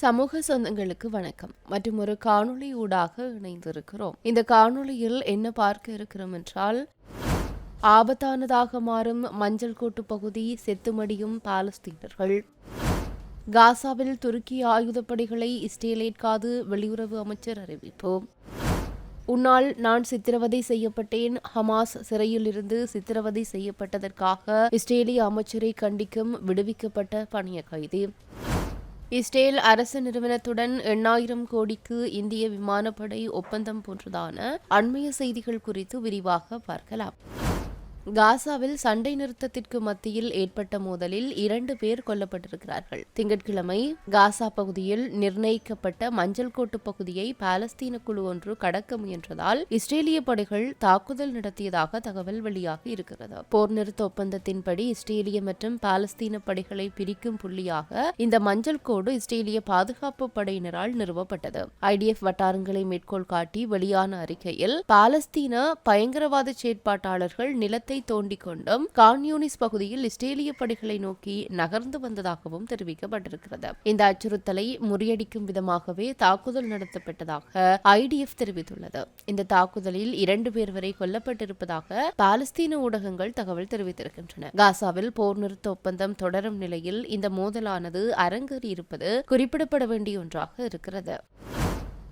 சமூக சொந்தங்களுக்கு வணக்கம். மற்றும் ஒரு காணொளி ஊடாக இணைந்திருக்கிறோம். இந்த காணொளியில் என்ன பார்க்க இருக்கிறோம் என்றால் ஆபத்தானதாக மாறும் மஞ்சள் கோட்டு பகுதி செத்துமடியும் பாலஸ்தீனர்கள். காசாவில் துருக்கி ஆயுதப்படைகளை இஸ்ரேல் ஏற்காது வெளியுறவு அமைச்சர் அறிவிப்பு. உன்னால் நான் சித்திரவதை செய்யப்பட்டேன். ஹமாஸ் சிறையில் இருந்து சித்திரவதை செய்யப்பட்டதற்காக இஸ்ரேலிய அமைச்சரை கண்டிக்கும் விடுவிக்கப்பட்ட பணிய கைது. இஸ்ரேல் அரசு நிறுவனத்துடன் எண்ணாயிரம் கோடிக்கு இந்திய விமானப்படை ஒப்பந்தம் போன்றதான அண்மைய செய்திகள் குறித்து விரிவாக பார்க்கலாம். காசாவில் சண்டை நிறுத்தத்திற்கு மத்தியில் ஏற்பட்ட மோதலில் இரண்டு பேர் கொல்லப்பட்டிருக்கிறார்கள். திங்கட்கிழமை காசா பகுதியில் நிர்ணயிக்கப்பட்ட மஞ்சள் கோட்டு பகுதியை பாலஸ்தீன குழு ஒன்று கடக்க முயன்றதால் இஸ்ரேலிய படைகள் தாக்குதல் நடத்தியதாக தகவல் வெளியாகி இருக்கிறது. போர் நிறுத்த ஒப்பந்தத்தின்படி இஸ்ரேலிய மற்றும் பாலஸ்தீன படைகளை பிரிக்கும் புள்ளியாக இந்த மஞ்சள் கோடு இஸ்ரேலிய பாதுகாப்பு படையினரால் நிறுவப்பட்டது. ஐடிஎஃப் வட்டாரங்களை மேற்கோள் காட்டி வெளியான அறிக்கையில் பாலஸ்தீன பயங்கரவாத செயற்பாட்டாளர்கள் நிலத்தை நிலத்தை தோண்டிக் கொண்டும் கான்யூனிஸ் பகுதியில் இஸ்ரேலிய படைகளை நோக்கி நகர்ந்து வந்ததாகவும் தெரிவிக்கப்பட்டிருக்கிறது. இந்த அச்சுறுத்தலை முறியடிக்கும் விதமாகவே தாக்குதல் நடத்தப்பட்டதாக ஐடிஎஃப் தெரிவித்துள்ளது. இந்த தாக்குதலில் இரண்டு பேர் வரை கொல்லப்பட்டிருப்பதாக பாலஸ்தீன ஊடகங்கள் தகவல் தெரிவித்திருக்கின்றன. காசாவில் போர் நிறுத்த ஒப்பந்தம் தொடரும் நிலையில் இந்த மோதலானது அரங்கேறியிருப்பது குறிப்பிடப்பட வேண்டிய ஒன்றாக இருக்கிறது.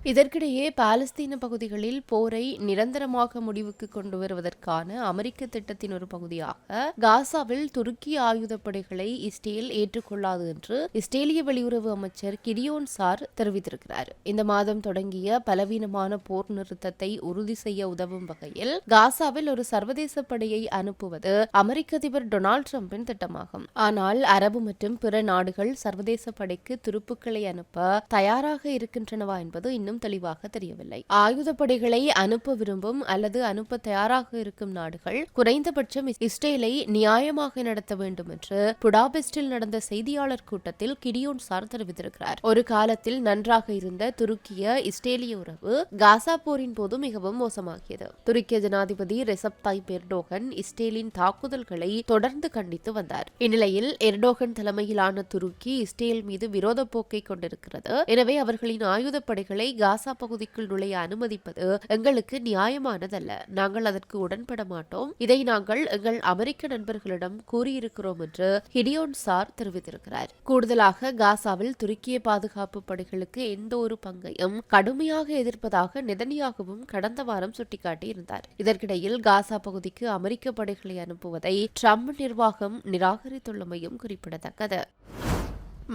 இதற்கிடையே பாலஸ்தீன பகுதிகளில் போரை நிரந்தரமாக முடிவுக்கு கொண்டு வருவதற்கான அமெரிக்க திட்டத்தின் ஒரு பகுதியாக காசாவில் துருக்கி ஆயுதப்படைகளை இஸ்ரேல் ஏற்றுக்கொள்ளாது என்று இஸ்ரேலிய வெளியுறவு அமைச்சர் கிரியோன் சார் தெரிவித்திருக்கிறார். இந்த மாதம் தொடங்கிய பலவீனமான போர் நிறுத்தத்தை உறுதி செய்ய உதவும் வகையில் காசாவில் ஒரு சர்வதேச படையை அனுப்புவது அமெரிக்க அதிபர் டொனால்டு டிரம்பின் திட்டமாகும். ஆனால் அரபு மற்றும் பிற நாடுகள் சர்வதேச படைக்கு துருப்புக்களை அனுப்ப தயாராக இருக்கின்றனவா என்பது இன்னும் இன்னும் தெளிவாக தெரியவில்லை. ஆயுதப்படைகளை அனுப்ப விரும்பும் அல்லது அனுப்ப தயாராக இருக்கும் நாடுகள் குறைந்தபட்சம் இஸ்ரேலை நியாயமாக நடத்த வேண்டும் என்று புடாபெஸ்டில் நடந்த செய்தியாளர் கூட்டத்தில் கிடியோன் சார் தெரிவித்திருக்கிறார். ஒரு காலத்தில் நன்றாக இருந்த துருக்கிய இஸ்ரேலிய உறவு காசா போரின் போது மிகவும் மோசமாகியது. துருக்கிய ஜனாதிபதி ரெசப் தாய்ப் எர்டோகன் இஸ்ரேலின் தாக்குதல்களை தொடர்ந்து கண்டித்து வந்தார். இந்நிலையில் எர்டோகன் தலைமையிலான துருக்கி இஸ்ரேல் மீது விரோத போக்கை கொண்டிருக்கிறது. எனவே அவர்களின் ஆயுதப்படைகளை காசா பகுதிக்குள் நுழைய அனுமதிப்பது எங்களுக்கு நியாயமானதல்ல. நாங்கள் அதற்கு உடன்பட மாட்டோம். இதை நாங்கள் எங்கள் அமெரிக்க நண்பர்களிடம் கூறியிருக்கிறோம் என்று ஹிடியோன் சார் தெரிவித்திருக்கிறார். கூடுதலாக காசாவில் துருக்கிய பாதுகாப்பு படைகளுக்கு எந்த ஒரு பங்கையும் கடுமையாக எதிர்ப்பதாக நெதனியாகவும் கடந்த வாரம் சுட்டிக்காட்டியிருந்தார். இதற்கிடையில் காசா பகுதிக்கு அமெரிக்க படைகளை அனுப்புவதை ட்ரம்ப் நிர்வாகம் நிராகரித்துள்ளமையும் குறிப்பிடத்தக்கது.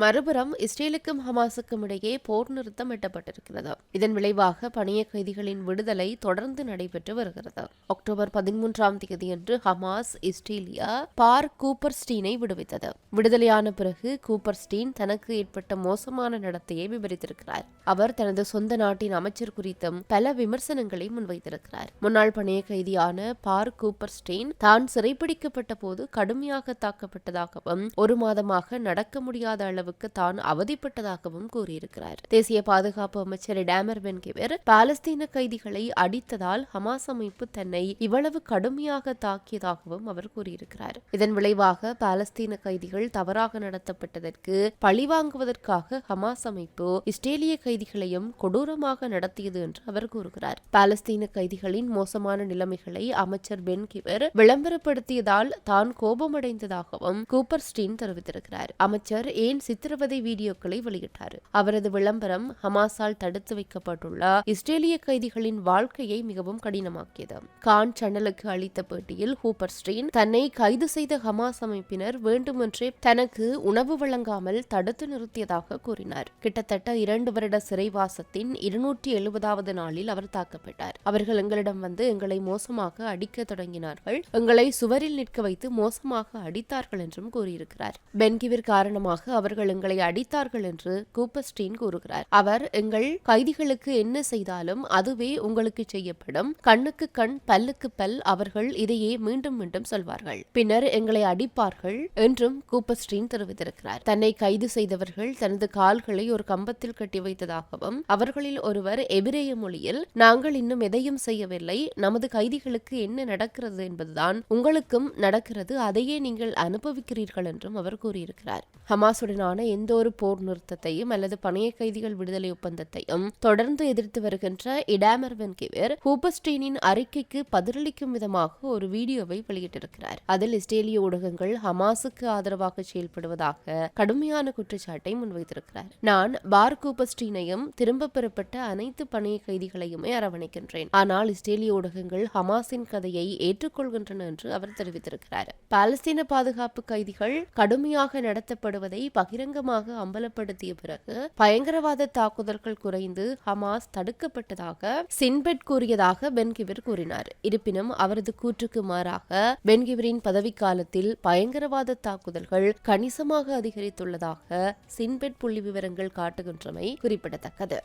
மறுபுறம் இஸ்ரேலுக்கும் ஹமாஸுக்கும் இடையே போர் நிறுத்தம் எட்டப்பட்டிருக்கிறது. இதன் விளைவாக பணிய கைதிகளின் விடுதலை தொடர்ந்து நடைபெற்று வருகிறது. அக்டோபர் பதிமூன்றாம் தேதியன்று ஹமாஸ் இஸ்ரேலியா பார் கூப்பர்ஸ்டீனை விடுவித்தது. விடுதலையான பிறகு கூப்பர்ஸ்டீன் தனக்கு ஏற்பட்ட மோசமான நடத்தையை விவரித்திருக்கிறார். அவர் தனது சொந்த நாட்டின் அமைச்சர் குறித்தும் பல விமர்சனங்களை முன்வைத்திருக்கிறார். முன்னாள் பணிய கைதியான பார் கூப்பர்ஸ்டீன் தான் சிறைப்பிடிக்கப்பட்ட போது கடுமையாக தாக்கப்பட்டதாகவும் ஒரு மாதமாக நடக்க முடியாத அளவு அளவுக்கு தான் அவதிப்பட்டதாகவும் கூறியிருக்கிறார். தேசிய பாதுகாப்பு அமைச்சர் டேமர் பென்கிவர் பாலஸ்தீன கைதிகளை அடித்ததால் ஹமாஸ் அமைப்பு தன்னை இவ்வளவு கடுமையாக தாக்கியதாகவும் அவர் கூறியிருக்கிறார். இதன் விளைவாக பாலஸ்தீன கைதிகள் தவறாக நடத்தப்பட்டதற்கு பழிவாங்குவதற்காக ஹமாஸ் அமைப்பு இஸ்ரேலிய கைதிகளையும் கொடூரமாக நடத்தியது என்று அவர் கூறுகிறார். பாலஸ்தீன கைதிகளின் மோசமான நிலைமைகளை அமைச்சர் பென் கிவர் விளம்பரப்படுத்தியதால் தான் கோபமடைந்ததாகவும் கூப்பர் ஸ்டீன் தெரிவித்திருக்கிறார். அமைச்சர் ஏன் சித்திரவதை வீடியோக்களை வெளியிட்டார். அவரது விளம்பரம் ஹமாஸால் தடுத்து வைக்கப்பட்டுள்ள இஸ்ரேலிய கைதிகளின் வாழ்க்கையை மிகவும் கடினமாக்கியது. கான் சேனலுக்கு அளித்த பேட்டியில் ஹூப்பர் ஸ்ட்ரீன் தன்னை கைது செய்த ஹமாஸ் அமைப்பினர் வேண்டுமென்றே தனக்கு உணவு வழங்காமல் தடுத்து நிறுத்தியதாக கூறினார். கிட்டத்தட்ட இரண்டு வருட சிறைவாசத்தின் இருநூற்றி எழுபதாவது நாளில் அவர் தாக்கப்பட்டார். அவர்கள் எங்களிடம் வந்து எங்களை மோசமாக அடிக்க தொடங்கினார்கள். எங்களை சுவரில் நிற்க வைத்து மோசமாக அடித்தார்கள் என்றும் கூறியிருக்கிறார். பென்கிவிர் காரணமாக அவர்கள் அவர்கள் எங்களை அடித்தார்கள் என்று கூப்பஸ்டீன் கூறுகிறார். அவர் எங்கள் கைதிகளுக்கு என்ன செய்தாலும் அதுவே உங்களுக்கு செய்யப்படும். கண்ணுக்கு கண் பல்லுக்கு பல் அவர்கள் இதையே மீண்டும் மீண்டும் சொல்வார்கள். பின்னர் எங்களை அடிப்பார்கள் என்றும் கூப்பஸ்டீன் தெரிவித்திருக்கிறார். தன்னை கைது செய்தவர்கள் தனது கால்களை ஒரு கம்பத்தில் கட்டி வைத்ததாகவும் அவர்களில் ஒருவர் எபிரேய மொழியில் நாங்கள் இன்னும் எதையும் செய்யவில்லை. நமது கைதிகளுக்கு என்ன நடக்கிறது என்பதுதான் உங்களுக்கும் நடக்கிறது. அதையே நீங்கள் அனுபவிக்கிறீர்கள் என்றும் அவர் கூறியிருக்கிறார். ஹமாசுடன் இஸ்ரேலுடனான எந்த ஒரு போர் நிறுத்தத்தையும் அல்லது பணைய கைதிகள் விடுதலை ஒப்பந்தத்தையும் தொடர்ந்து எதிர்த்து வருகின்ற இடாமர் வென்கிவர் ஹூபஸ்டீனின் அறிக்கைக்கு பதிலளிக்கும் விதமாக ஒரு வீடியோவை வெளியிட்டிருக்கிறார். அதில் இஸ்ரேலிய ஊடகங்கள் ஹமாஸுக்கு ஆதரவாக செயல்படுவதாக கடுமையான குற்றச்சாட்டை முன்வைத்திருக்கிறார். நான் பார் கூபஸ்டீனையும் திரும்ப பெறப்பட்ட அனைத்து பணைய கைதிகளையுமே அரவணைக்கின்றேன். ஆனால் இஸ்ரேலிய ஊடகங்கள் ஹமாஸின் கதையை ஏற்றுக்கொள்கின்றன என்று அவர் தெரிவித்திருக்கிறார். பாலஸ்தீன பாதுகாப்பு கைதிகள் கடுமையாக நடத்தப்படுவதை பகிரங்கமாக அம்பலப்படுத்திய பிறகு பயங்கரவாத தாக்குதல்கள் குறைந்து ஹமாஸ் தடுக்கப்பட்டதாக சின்பெட் கூறியதாக பென்கிவிர் கூறினார். இருப்பினும் அவரது கூற்றுக்கு மாறாக பென்கிவிரின் பதவிக்காலத்தில் பயங்கரவாத தாக்குதல்கள் கணிசமாக அதிகரித்துள்ளதாக சின்பெட் புள்ளி விவரங்கள் காட்டுகின்றமை குறிப்பிடத்தக்கது.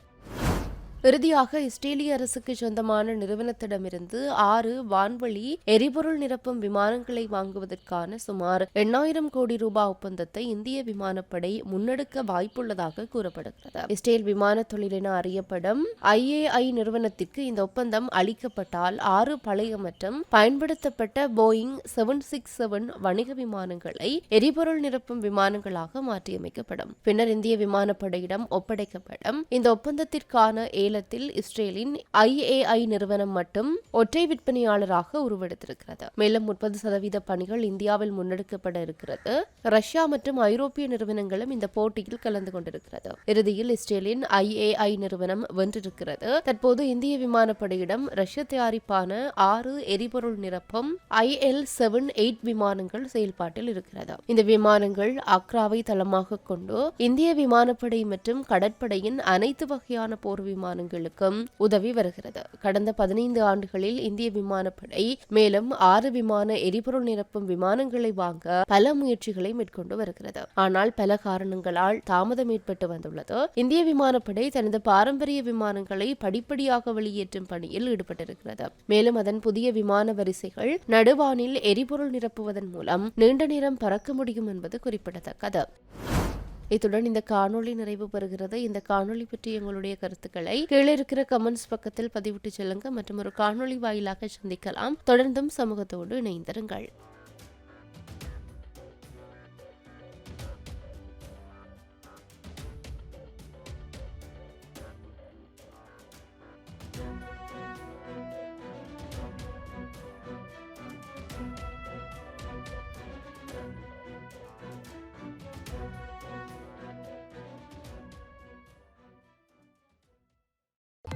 இறுதியாக இஸ்ரேலிய அரசுக்கு சொந்தமான நிறுவனத்திடமிருந்து ஆறு வான்வழி எரிபொருள் நிரப்பும் விமானங்களை வாங்குவதற்கான சுமார் எண்ணாயிரம் கோடி ரூபாய் ஒப்பந்தத்தை இந்திய விமானப்படை முன்னெடுக்க வாய்ப்புள்ளதாக கூறப்படுகிறது. இஸ்ரேல் விமான தொழில் என அறியப்படும் ஐஏஐ நிறுவனத்திற்கு இந்த ஒப்பந்தம் அளிக்கப்பட்டால் ஆறு பழைய மற்றும் பயன்படுத்தப்பட்ட போயிங் செவன் சிக்ஸ் செவன் வணிக விமானங்களை எரிபொருள் நிரப்பும் விமானங்களாக மாற்றியமைக்கப்படும். பின்னர் இந்திய விமானப்படையிடம் ஒப்படைக்கப்படும். இந்த ஒப்பந்தத்திற்கான ஏலத்தில் இஸ்ரேலின் ஐஏஐ நிறுவனம் மட்டும் ஒற்றை விற்பனையாளராக உருவெடுத்திருக்கிறது. மேலும் முப்பது சதவீத பணிகள் இந்தியாவில் முன்னெடுக்கப்பட இருக்கிறது. ரஷ்யா மற்றும் ஐரோப்பிய நிறுவனங்களும் இந்த போட்டியில் கலந்து கொண்டிருக்கிறது. இறுதியில் இஸ்ரேலின் ஐஏஐ நிறுவனம் வென்றிருக்கிறது. தற்போது இந்திய விமானப்படையிடம் ரஷ்ய தயாரிப்பான ஆறு எரிபொருள் நிரப்பும் ஐஎல் செவன் எயிட் விமானங்கள் செயல்பாட்டில் இருக்கிறது. இந்த விமானங்கள் அக்ராவை தளமாக கொண்டு இந்திய விமானப்படை மற்றும் கடற்படையின் அனைத்து வகையான போர் விமான விமானங்களுக்கும் உதவி வருகிறது. கடந்த பதினைந்து ஆண்டுகளில் இந்திய விமானப்படை மேலும் ஆறு விமான எரிபொருள் நிரப்பும் விமானங்களை வாங்க பல முயற்சிகளை மேற்கொண்டு வருகிறது. ஆனால் பல காரணங்களால் தாமதம் ஏற்பட்டு வந்துள்ளது. இந்திய விமானப்படை தனது பாரம்பரிய விமானங்களை படிப்படியாக வெளியேற்றும் பணியில் ஈடுபட்டிருக்கிறது. மேலும் அதன் புதிய விமான வரிசைகள் நடுவானில் எரிபொருள் நிரப்புவதன் மூலம் நீண்ட நேரம் பறக்க முடியும் என்பது குறிப்பிடத்தக்கது. இத்துடன் இந்த காணொளி நிறைவு பெறுகிறது. இந்த காணொளி பற்றி எங்களுடைய கருத்துக்களை கீழே இருக்கிற கமெண்ட்ஸ் பக்கத்தில் பதிவிட்டு செல்லுங்க. மற்றும் ஒரு காணொளி வாயிலாக சந்திக்கலாம். தொடர்ந்தும் சமூகத்தோடு இணைந்திருங்கள்.